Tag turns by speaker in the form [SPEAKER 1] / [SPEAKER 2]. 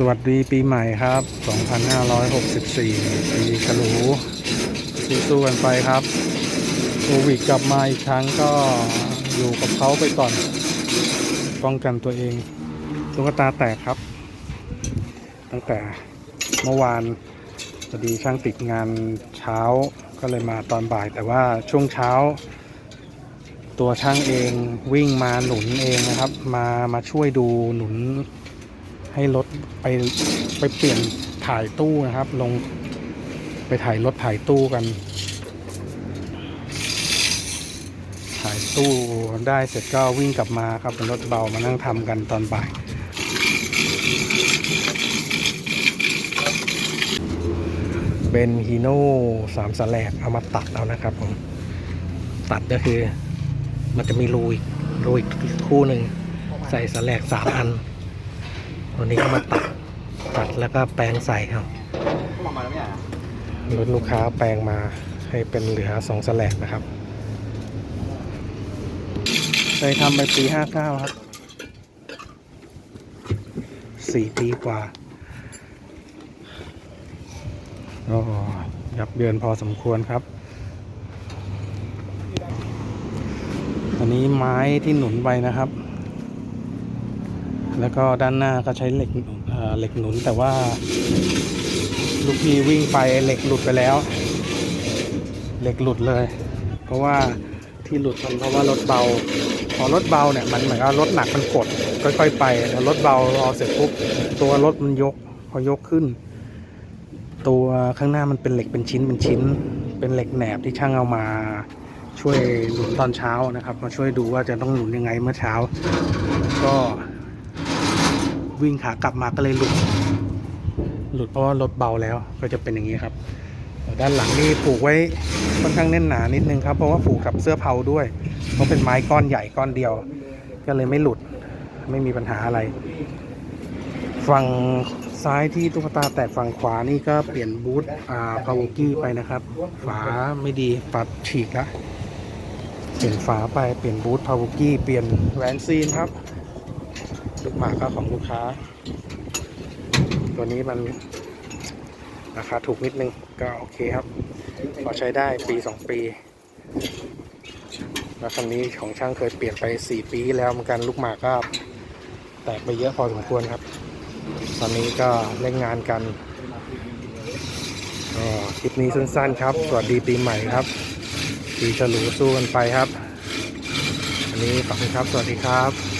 [SPEAKER 1] สวัสดีปีใหม่ครับ 2564 ปีฉลูสู้ๆกันไปครับโควิดกลับมาอีกครั้งก็อยู่กับเขาไปก่อน ป้องกันตัวเองตุ๊กตาแตกครับ ตั้งแต่เมื่อวานพอดีช่างติดงานเช้าก็เลยมาตอนบ่าย แต่ว่าช่วงเช้า ตัวช่างเองวิ่งมาหนุนเองนะครับ มามาช่วยดูหนุน ให้รถไปไปเปลี่ยนถ่ายตู้นะครับ ลงไปถ่ายรถถ่ายตู้กัน ถ่ายตู้ได้เสร็จก็วิ่งกลับมาครับเป็นรถเบามานั่งทำกันตอนบ่ายเป็นฮีโน่สามสแลกเอามาตัดเอานะครับผมตัดก็คือ มันจะมีรูอีกรูอีกคู่หนึ่งใส่สแลกสามอัน วันนี้ก็มาตัดตัดแล้วก็แปลงใส่ครับรถลูกค้าแปลงมาให้เป็นเหลือสองสแลกนะครับเคยทำไปปีห้าเก้าครับสี่ปีกว่าก็ยับเยินพอสมควรครับ อันนี้ไม้ที่หนุนไปนะครับ แล้วก็ด้านหน้าก็ใช้เหล็กเเหล็กหนุน แต่ว่าลูกพี่วิ่งไปเหล็กหลุดไปแล้ว เหล็กหลุดเลย เพราะว่าที่หลุดมันเพราะว่ารถเบา พอรถเบาเนี่ยมันเหมือนกับรถหนักมันกดค่อยๆไปแล้วรถเบาพอเสร็จปุ๊บตัวรถมันยกพอยกขึ้น ตัวข้างหน้ามันเป็นเหล็กเป็นชิ้นเป็นชิ้น เป็นเหล็กแหนบที่ช่างเอามาช่วยหนุนตอนเช้านะครับ มาช่วยดูว่าจะต้องหนุนยังไงเมื่อเช้า ก็ วิ่งขากลับมาก็เลยหลุด หลุดเพราะว่ารถเบาแล้วก็จะเป็นอย่างนี้ครับ ด้านหลังนี่ผูกไว้ค่อนข้างแน่นหนานิดนึงครับเพราะว่าผูกกับเสื้อเผาด้วย เพราะเป็นไม้ก้อนใหญ่ก้อนเดียว ก็เลยไม่หลุดไม่มีปัญหาอะไร ฝั่งซ้ายที่ตุ๊กตาแตกฝั่งขวานี่ก็เปลี่ยนบูทอ่าพาวกี้ไปนะครับ ฝาไม่ดีปัดฉีกละเปลี่ยนฝาไปเปลี่ยนบูทพาวกี้เปลี่ยนแหวนซีนครับ ลูกหมากก็ของลูกค้า ตัวนี้มันราคาถูกนิดนึงก็โอเคครับ พอใช้ได้ปี2ปีแล้วคันนี้ของช่างเคยเปลี่ยนไป4ปีแล้วเหมือนกันลูกหมากก็แตกไปเยอะพอสมควรครับ ตอนนี้ก็เล่นงานกันก็คลิปนี้สั้นๆครับ สวัสดีปีใหม่ครับ ปีฉลูสู้กันไปครับ อันนี้ขอบคุณครับ สวัสดีครับ